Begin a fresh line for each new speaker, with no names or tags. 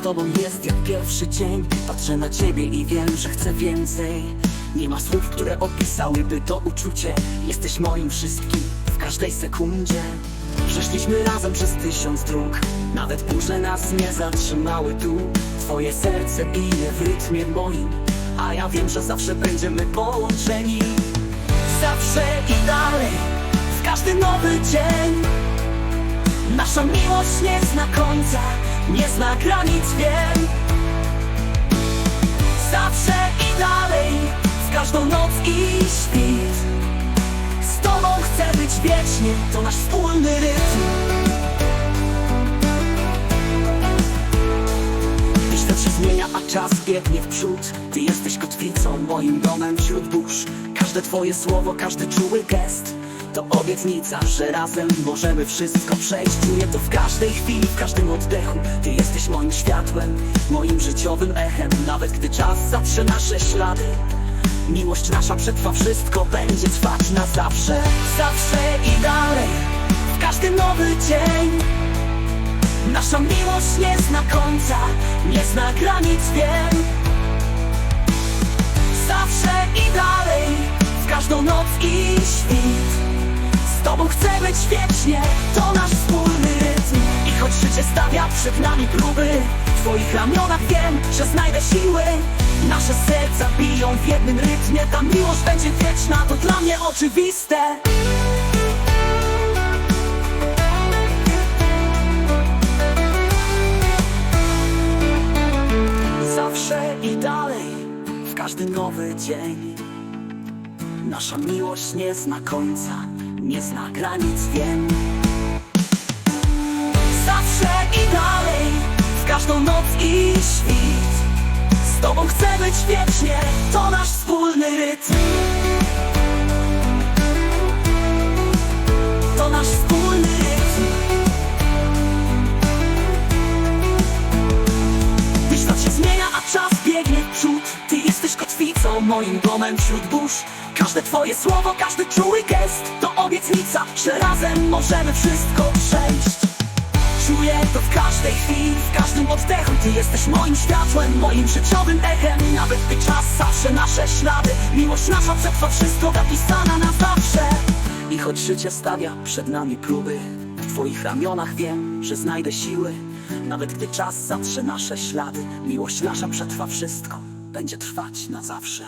tobą jest jak pierwszy dzień. Patrzę na ciebie i wiem, że chcę więcej. Nie ma słów, które opisałyby to uczucie. Jesteś moim wszystkim w każdej sekundzie. Przeszliśmy razem przez tysiąc dróg. Nawet burze nas nie zatrzymały tu. Twoje serce bije w rytmie moim. A ja wiem, że zawsze będziemy połączeni. Zawsze i dalej W każdy nowy dzień. Nasza miłość nie zna końca Nie zna granic, wiem. Zawsze i dalej W każdą noc i świt. Z tobą chcę być wiecznie To nasz wspólny rytm. Świat się zmienia, a czas biegnie w przód Ty jesteś kotwicą, moim domem wśród burz. Każde twoje słowo, każdy czuły gest To obietnica, że razem możemy wszystko przejść. Czuję to w każdej chwili, w każdym oddechu. Ty jesteś moim światłem, moim życiowym echem. Nawet gdy czas zatrze nasze ślady Miłość nasza przetrwa. Wszystko, będzie trwać na zawsze Zawsze i dalej, w każdy nowy dzień. Nasza miłość nie zna końca, nie zna granic, wiem. Zawsze i dalej, w każdą noc i świt Tobą chcę być wiecznie, to nasz wspólny rytm. I choć życie stawia przed nami próby W twoich ramionach wiem, że znajdę siły. Nasze serca biją w jednym rytmie. Ta miłość będzie wieczna, to dla mnie oczywiste. Zawsze i dalej, w każdy nowy dzień. Nasza miłość nie zna końca, nie zna granic, wiem. Zawsze i dalej, w każdą noc i świt. Z tobą chcę być wiecznie, to nasz wspólny rytm moim domem wśród burz. Każde twoje słowo, każdy czuły gest To obietnica, że razem możemy wszystko przejść. Czuję to w każdej chwili, w każdym oddechu. Ty jesteś moim światłem, moim życiowym echem. Nawet gdy czas zawsze nasze ślady Miłość nasza przetrwa wszystko, zapisana na zawsze. I choć życie stawia przed nami próby W twoich ramionach wiem, że znajdę siły. Nawet gdy czas zatrze nasze ślady Miłość nasza przetrwa wszystko, będzie trwać na zawsze